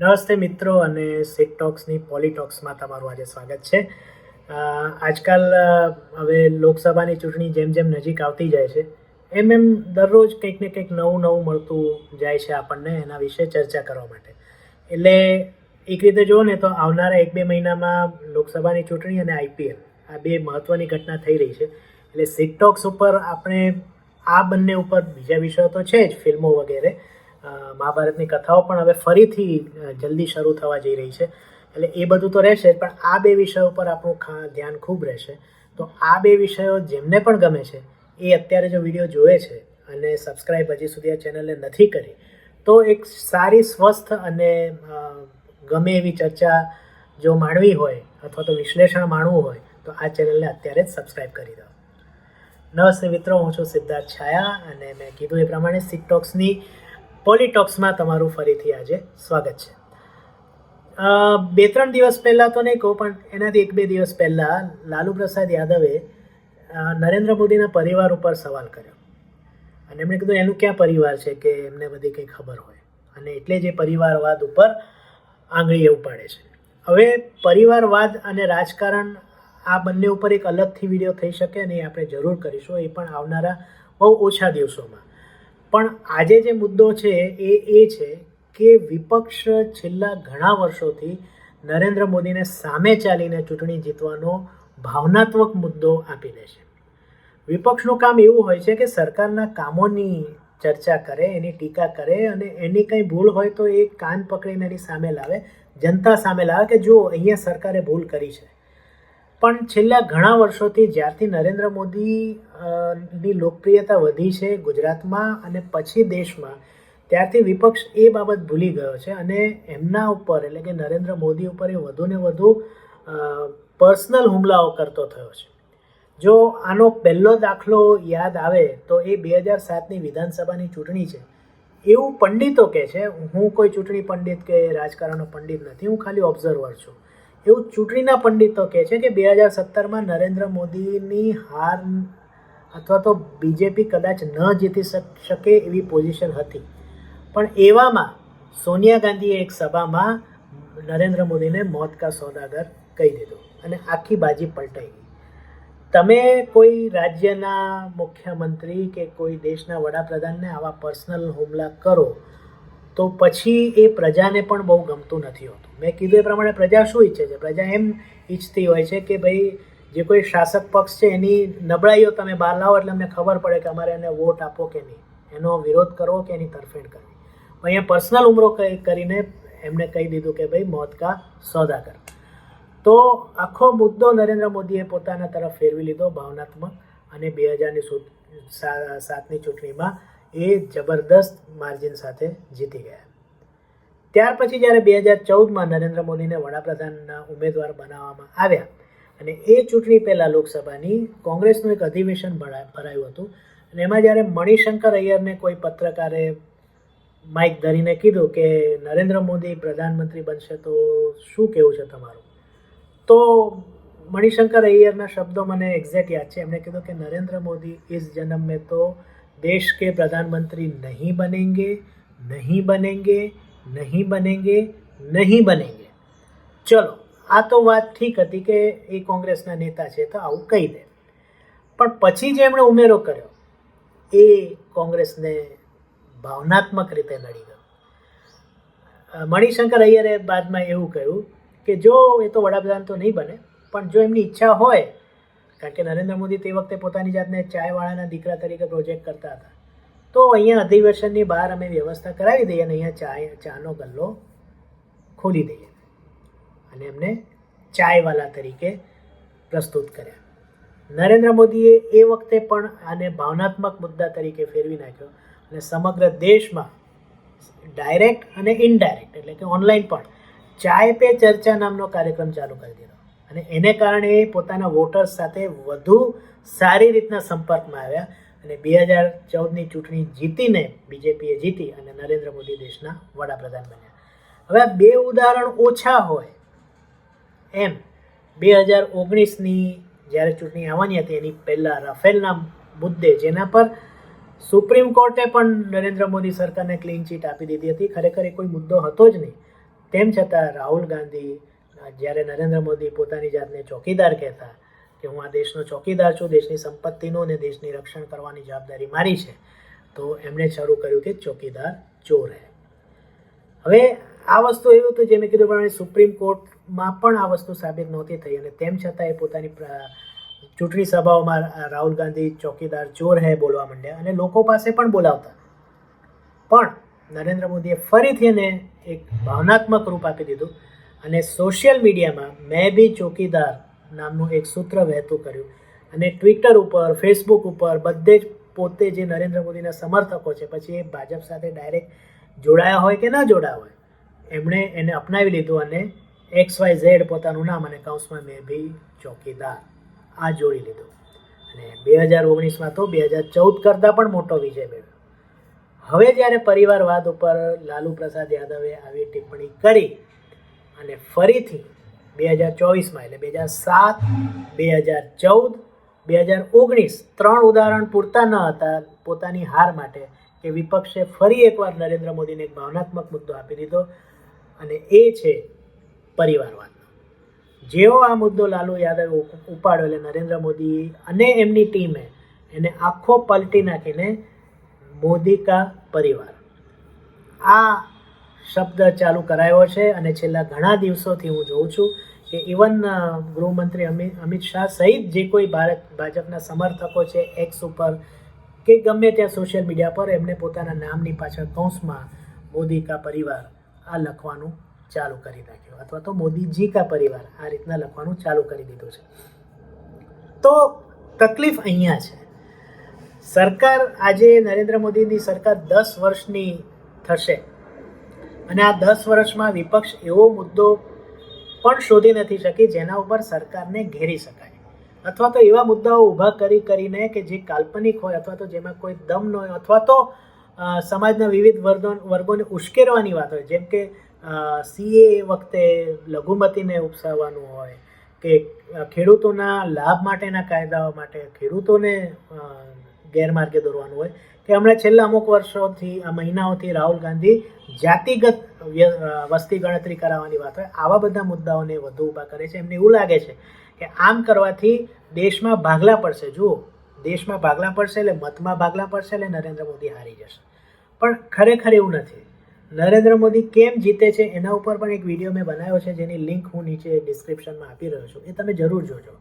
નમસ્તે મિત્રો અને સિટ ટોક્સની પોલિટોક્સમાં તમારું આજે સ્વાગત છે. આજકાલ હવે લોકસભાની ચૂંટણી જેમ જેમ નજીક આવતી જાય છે, એમ એમ દરરોજ કંઈક ને કંઈક નવું નવું મળતું જાય છે આપણને એના વિશે ચર્ચા કરવા માટે. એટલે એક રીતે જુઓ ને તો આવનારા એક બે મહિનામાં લોકસભાની ચૂંટણી અને આઈપીએલ આ બે મહત્ત્વની ઘટના થઈ રહી છે. એટલે સિટ ટોક્સ ઉપર આપણે, આ બંને ઉપર બીજા વિષયો તો છે જ, ફિલ્મો વગેરે. મહાભારતની કથાઓ પણ હવે ફરીથી જલ્દી શરૂ થવા જઈ રહી છે. એટલે એ બધું તો રહેશે પણ આ બે વિષયો પર આપણું ધ્યાન ખૂબ રહેશે. તો આ બે વિષયો જેમને પણ ગમે છે, એ અત્યારે જો વીડિયો જોવે છે અને સબસ્ક્રાઈબ હજી સુધી આ ચેનલને નથી કરી, તો એક સારી, સ્વસ્થ અને ગમે એવી ચર્ચા જો માણવી હોય અથવા તો વિશ્લેષણ માણવું હોય, તો આ ચેનલને અત્યારે જ સબસ્ક્રાઈબ કરી દો. નમસ્તે મિત્રો, હું છું સિદ્ધાર્થ છાયા અને મેં કીધું એ પ્રમાણે સિકટોક્સની પોલિટોક્સમાં તમારું ફરીથી આજે સ્વાગત છે. બે ત્રણ દિવસ પહેલાં તો નહીં કહું, પણ એનાથી એક બે દિવસ પહેલાં લાલુ પ્રસાદ યાદવે નરેન્દ્ર મોદીના પરિવાર ઉપર સવાલ કર્યો. અને એમણે કીધું, એનું ક્યાં પરિવાર છે કે એમને બધી કંઈ ખબર હોય? અને એટલે જ એ પરિવારવાદ ઉપર આંગળી એવું પાડે છે. હવે પરિવારવાદ અને રાજકારણ આ બંને ઉપર એક અલગથી વીડિયો થઈ શકે અને એ આપણે જરૂર કરીશું. એ પણ આવનારા બહુ ઓછા દિવસોમાં. પણ આજે જે મુદ્દો છે એ એ છે કે વિપક્ષ છેલ્લા ઘણા વર્ષોથી નરેન્દ્ર મોદીને સામે ચાલીને ચૂંટણી જીતવાનો ભાવનાત્મક મુદ્દો આપી દે છે. વિપક્ષનું કામ એવું હોય છે કે સરકારના કામોની ચર્ચા કરે, એની ટીકા કરે અને એની કંઈ ભૂલ હોય તો એ કાન પકડીને એની સામે લાવે. જનતા સામે લાવે કે જુઓ, અહીંયા સરકારે ભૂલ કરી છે. પણ છેલ્લા ઘણા વર્ષોથી જ્યારથી નરેન્દ્ર મોદી ની લોકપ્રિયતા વધી છે ગુજરાતમાં અને પછી દેશમાં, ત્યારથી વિપક્ષ એ બાબત ભૂલી ગયો છે અને એમના ઉપર એટલે કે નરેન્દ્ર મોદી ઉપર એ વધુ ને વધુ પર્સનલ હુમલાઓ કરતો થયો છે. જો આનો પહેલો દાખલો યાદ આવે તો એ બે હજાર સાતની વિધાનસભાની ચૂંટણી છે. એવું પંડિતો કહે છે, હું કોઈ ચૂંટણી પંડિત કે રાજકારણનો પંડિત નથી, હું ખાલી ઓબ્ઝર્વર છું. એવું ચૂંટણીના પંડિતો કહે છે કે બે હજાર સત્તરમાં નરેન્દ્ર મોદીની હાર અથવા તો બીજેપી કદાચ ન જીતી શક- એવી પોઝિશન હતી. પણ એવામાં સોનિયા ગાંધીએ એક સભામાં નરેન્દ્ર મોદીને મોત કા સોદાગર કહી દીધો અને આખી બાજી પલટાઈ ગઈ. તમે કોઈ રાજ્યના મુખ્યમંત્રી કે કોઈ દેશના વડાપ્રધાનને આવા પર્સનલ હુમલા કરો તો પછી એ પ્રજાને પણ બહુ ગમતું નથી હોતું. મેં કીધું એ પ્રમાણે પ્રજા શું ઈચ્છે છે? પ્રજા એમ ઈચ્છતી હોય છે કે ભાઈ જે કોઈ શાસક પક્ષ છે એની નબળાઈઓ તમે બહાર લાવો એટલે અમને ખબર પડે કે અમારે એને વોટ આપો કે નહીં. એનો વિરોધ કરવો કે એની તરફેણ કરવી? અહીંયા પર્સનલ ઉમરો કરીને એમને કહી દીધું કે ભાઈ મોત કા સોદા કર તો આખો મુદ્દો નરેન્દ્ર મોદીએ પોતાના તરફ ફેરવી લીધો ભાવનાત્મક અને બે હજારની સાતની ચૂંટણીમાં એ જબરદસ્ત માર્જિન સાથે જીતી ગયા. ત્યાર પછી જ્યારે બે હજાર ચૌદમાં નરેન્દ્ર મોદીને વડાપ્રધાનના ઉમેદવાર બનાવવામાં આવ્યા અને એ ચૂંટણી પહેલાં લોકસભાની કોંગ્રેસનું એક અધિવેશન ભરાયું હતું અને એમાં જ્યારે મણિશંકર અય્યરને કોઈ પત્રકારે માઇક ધરીને કીધું કે નરેન્દ્ર મોદી પ્રધાનમંત્રી બનશે તો શું કેવું છે તમારું? તો મણિશંકર અય્યરના શબ્દો મને એક્ઝેક્ટ યાદ છે. એમણે કીધું કે નરેન્દ્ર મોદી ઇસ જન્મ મેં તો देश के प्रधानमंत्री नहीं बनेंगे नहीं बनेंगे नहीं बनेंगे नहीं बनेंगे ચલો આ તો વાત ઠીક હતી કે એ કોંગ્રેસના નેતા છે તો આવું કહી દે પણ પછી જે એમણે ઉમેરો કર્યો એ કોંગ્રેસને ભાવનાત્મક રીતે નડી ગયો અ, મણિશંકર અય્યરે બાદમાં એવું કહ્યું કે જો એ તો વડાપ્રધાન તો નહીં બને પણ જો એમની ઈચ્છા હોય કારણ કે નરેન્દ્ર મોદી તે વખતે પોતાની જાતને ચાયવાળાના દીકરા તરીકે પ્રોજેક્ટ કરતા હતા. તો અહીંયા અધિવેશનની બહાર અમે વ્યવસ્થા કરાવી દઈએ અને અહીંયા ચાય, ચાનો ગલ્લો ખોલી દઈએ. અને એમને ચાયવાલા તરીકે પ્રસ્તુત કર્યા. નરેન્દ્ર મોદીએ એ વખતે પણ આને ભાવનાત્મક મુદ્દા તરીકે ફેરવી નાખ્યો. અને સમગ્ર દેશમાં ડાયરેક્ટ અને ઇનડાયરેક્ટ એટલે કે ઓનલાઈન પણ ચાય પે ચર્ચા નામનો કાર્યક્રમ ચાલુ કરી દીધો. અને એને કારણે એ પોતાના વોટર્સ સાથે વધુ સારી રીતના સંપર્કમાં આવ્યા અને બે હજાર ચૌદની ચૂંટણી જીતીને બીજેપીએ જીતી અને નરેન્દ્ર મોદી દેશના વડાપ્રધાન બન્યા. હવે આ બે ઉદાહરણ ઓછા હોય એમ બે હજાર ઓગણીસની જ્યારે ચૂંટણી આવવાની હતી એની પહેલાં રાફેલના મુદ્દે જેના પર સુપ્રીમ કોર્ટે પણ નરેન્દ્ર મોદી સરકારને ક્લીન ચીટ આપી દીધી હતી. ખરેખર એ કોઈ મુદ્દો હતો જ નહીં. તેમ છતાં રાહુલ ગાંધી જ્યારે નરેન્દ્ર મોદી પોતાની જાતને ચોકીદાર કહેતા કે હું આ દેશનો ચોકીદાર છું, દેશની સંપત્તિનું અને દેશની રક્ષણ કરવાની જવાબદારી મારી છે, તો એમણે શરૂ કર્યું કે ચોકીદાર ચોર હે. હવે આ વસ્તુ એવું હતું જે મેં કીધું પ્રમાણે સુપ્રીમ કોર્ટમાં પણ આ વસ્તુ સાબિત નહોતી થઈ અને તેમ છતાં એ પોતાની ચૂંટણી સભાઓમાં રાહુલ ગાંધી ચોકીદાર ચોર હે બોલવા માંડ્યા અને લોકો પાસે પણ બોલાવતા. પણ નરેન્દ્ર મોદીએ ફરીથી એને એક ભાવનાત્મક રૂપ આપી દીધું અને સોશિયલ મીડિયામાં મેં બી ચોકીદાર નામનું એક સૂત્ર વહેતું કર્યું. અને ટ્વિટર ઉપર, ફેસબુક ઉપર બધે જ પોતે જે નરેન્દ્ર મોદીના સમર્થકો છે, પછી એ ભાજપ સાથે ડાયરેક્ટ જોડાયા હોય કે ન જોડાયા હોય, એમણે એને અપનાવી લીધું અને એક્સ વાય ઝેડ પોતાનું નામ અને કૌંસમાં મેં બી ચોકીદાર આ જોડી લીધું. અને બે હજાર ઓગણીસમાં તો બે હજાર ચૌદ કરતાં પણ મોટો વિજય મેળવ્યો. હવે જ્યારે પરિવારવાદ ઉપર લાલુ પ્રસાદ યાદવે આવી ટિપ્પણી કરી અને ફરીથી બે હજાર ચોવીસમાં એટલે બે હજાર સાત, બે હજાર ચૌદ, બે હજાર ઓગણીસ ત્રણ ઉદાહરણ પૂરતા ન હતા પોતાની હાર માટે કે વિપક્ષે ફરી એકવાર નરેન્દ્ર મોદીને એક ભાવનાત્મક મુદ્દો આપી દીધો અને એ છે પરિવારવાદનો. જેવો આ મુદ્દો લાલુ યાદવે ઉપ- ઉપાડ્યો એટલે નરેન્દ્ર મોદી અને એમની ટીમે એને આખો પલટી નાખીને મોદી કા પરિવાર. આ શબ્દ ચાલુ કરાયો છે અને છેલ્લા ઘણા દિવસોથી હું જોઉં છું કે ઇવન ગૃહમંત્રી અમિત અમિત શાહ સહિત જે કોઈ ભારત, ભાજપના સમર્થકો છે એક્સ ઉપર, કે ગમે ત્યાં સોશિયલ મીડિયા પર એમને પોતાના નામની પાછળ કૌંસમાં મોદી કા પરિવાર આ લખવાનું ચાલુ કરી નાખ્યું. અથવા તો મોદીજી કા પરિવાર આ રીતના લખવાનું ચાલુ કરી દીધું છે. તો તકલીફ અહીંયા છે. સરકાર આજે નરેન્દ્ર મોદીની સરકાર દસ વર્ષની થશે. અને આ દસ વર્ષમાં વિપક્ષ એવો મુદ્દો પણ શોધી નથી શકી જેના ઉપર સરકારને ઘેરી શકાય. અથવા તો એવા મુદ્દાઓ ઊભા કરી કરીને કે જે કાલ્પનિક હોય અથવા તો જેમાં કોઈ દમ ન હોય અથવા તો સમાજના વિવિધ વર્ગો, વર્ગોને ઉશ્કેરવાની વાત હોય. જેમ કે સીએ વખતે લઘુમતીને ઉપસાવવાનું હોય કે ખેડૂતોના લાભ માટેના કાયદાઓ માટે ખેડૂતોને ગેરમાર્ગે દોરવાનું હોય. કે હમણાં છેલ્લા અમુક વર્ષોથી મહિનાઓથી રાહુલ ગાંધી જાતિગત વસ્તી ગણતરી કરાવવાની વાત હોય, આવા બધા મુદ્દાઓને વધુ ઊભા કરે છે. એમને એવું લાગે છે કે આમ કરવાથી દેશમાં ભાગલા પડશે. જુઓ, દેશમાં ભાગલા પડશે એટલે મતમાં ભાગલા પડશે એટલે નરેન્દ્ર મોદી હારી જશે. પણ ખરેખર એવું નથી. નરેન્દ્ર મોદી કેમ જીતે છે એના ઉપર પણ એક વીડિયો મેં બનાવ્યો છે, જેની લિંક હું નીચે ડિસ્ક્રિપ્શનમાં આપી રહ્યો છું. એ તમે જરૂર જોજો.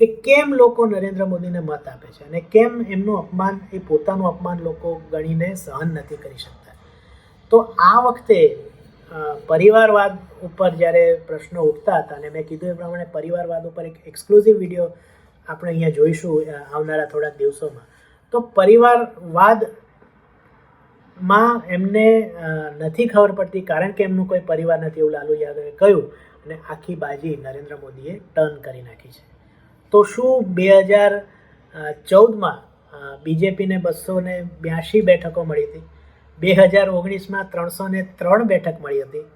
કે કેમ લોકો નરેન્દ્ર મોદીને મત આપે છે અને કેમ એમનું અપમાન, એ પોતાનું અપમાન લોકો ગણીને સહન નથી કરી શકતા? તો આ વખતે પરિવારવાદ ઉપર જ્યારે પ્રશ્નો ઉઠતા હતા અને મેં કીધું એ પ્રમાણે પરિવારવાદ ઉપર એક એક્સક્લુઝિવ વીડિયો આપણે અહીંયા જોઈશું આવનારા થોડાક દિવસોમાં. તો પરિવારવાદમાં એમને નથી ખબર પડતી કારણ કે એમનું કોઈ પરિવાર નથી એવું લાલુ યાદવે કહ્યું અને આખી બાજી નરેન્દ્ર મોદીએ ટર્ન કરી નાખી છે. તો શું બે હજાર ચૌદમાં બીજેપીને બસો ને બ્યાસી બેઠકો મળી હતી? બે હજાર ઓગણીસમાં ત્રણસો ને ત્રણ બેઠક મળી હતી.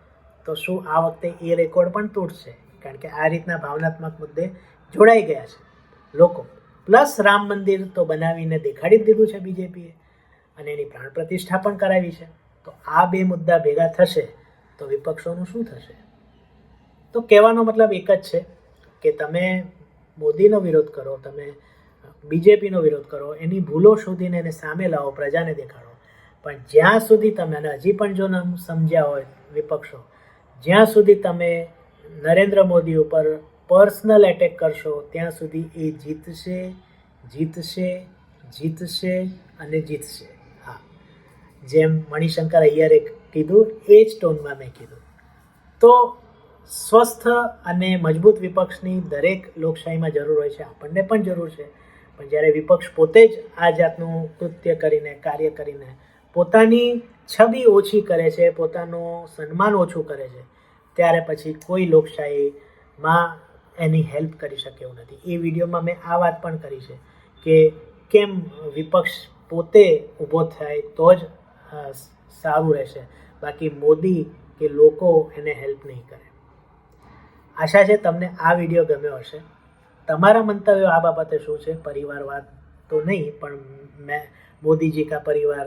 તો શું આ વખતે એ રેકોર્ડ પણ તૂટશે? કારણ કે આ રીતના ભાવનાત્મક મુદ્દે જોડાઈ ગયા છે લોકો. પ્લસ રામ મંદિર તો બનાવીને દેખાડી દીધું છે બીજેપીએ અને એની પ્રાણ પ્રતિષ્ઠા પણ કરાવી છે. તો આ બે મુદ્દા ભેગા થશે તો વિપક્ષોનું શું થશે? તો કહેવાનો મતલબ એક જ છે કે તમે મોદીનો વિરોધ કરો, તમે બીજેપીનો વિરોધ કરો, એની ભૂલો શોધીને એને સામે લાવો, પ્રજાને દેખાડો. પણ જ્યાં સુધી તમે, અને હજી પણ જો સમજ્યા હોય વિપક્ષો, જ્યાં સુધી તમે નરેન્દ્ર મોદી ઉપર પર્સનલ એટેક કરશો, ત્યાં સુધી એ જીતશે જીતશે જીતશે અને જીતશે. હા. જેમ મણિશંકર અય્યરે કીધું, એ જ ટોનમાં મેં કીધું. તો સ્વસ્થ અને મજબૂત વિપક્ષની દરેક લોકશાહીમાં જરૂર હોય છે. આપણને પણ જરૂર છે. પણ જ્યારે વિપક્ષ પોતે જ આ જાતનું કૃત્ય કરીને, કાર્ય કરીને પોતાની છબી ઓછી કરે છે, પોતાનું સન્માન ઓછું કરે છે, ત્યારે પછી કોઈ લોકશાહીમાં એની હેલ્પ કરી શકે એવું નથી. એ વિડીયોમાં મેં આ વાત પણ કરી છે કે કેમ વિપક્ષ પોતે ઊભો થાય તો જ સારું રહેશે. બાકી મોદી કે લોકો એને હેલ્પ નહીં કરે. આશા છે તમને આ વીડિયો ગમ્યો હશે. તમારા મંતવ્યો આ બાબતે શું છે? પરિવારવાદ તો નહીં, પણ મેં, મોદીજી કા પરિવાર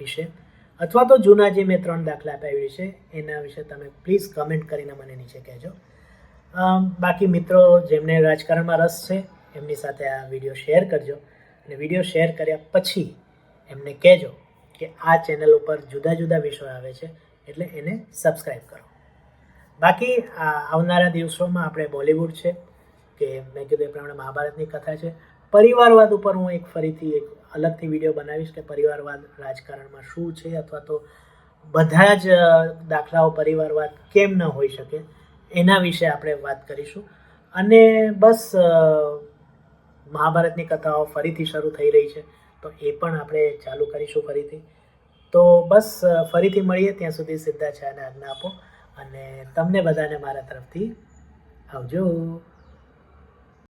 વિશે. અથવા તો જૂના જે મેં ત્રણ દાખલા આપ્યા છે, એના વિશે તમે પ્લીઝ કમેન્ટ કરીને મને નીચે કહેજો. બાકી મિત્રો, જેમને રાજકારણમાં રસ છે, એમની સાથે આ વીડિયો શેર કરજો. અને વીડિયો શેર કર્યા પછી એમને કહેજો કે આ ચેનલ ઉપર જુદા જુદા વિષયો આવે છે, એટલે એને સબસ્ક્રાઈબ કરો. બાકી આવનારા દિવસોમાં આપણે બોલિવૂડ છે, કે મેં કીધું એ પ્રમાણે મહાભારતની કથા છે. પરિવારવાદ ઉપર હું એક ફરીથી એક અલગથી વીડિયો બનાવીશ કે પરિવારવાદ રાજકારણમાં શું છે અથવા તો બધા જ દાખલાઓ પરિવારવાદ કેમ ન હોઈ શકે એના વિશે આપણે વાત કરીશું. અને બસ મહાભારતની કથાઓ ફરીથી શરૂ થઈ રહી છે, તો એ પણ આપણે ચાલુ કરીશું ફરીથી. તો બસ ફરીથી મળીએ ત્યાં સુધી સિદ્ધા છે અને આજ્ઞા આપો. અને તમને બધાને મારા તરફથી આવજો.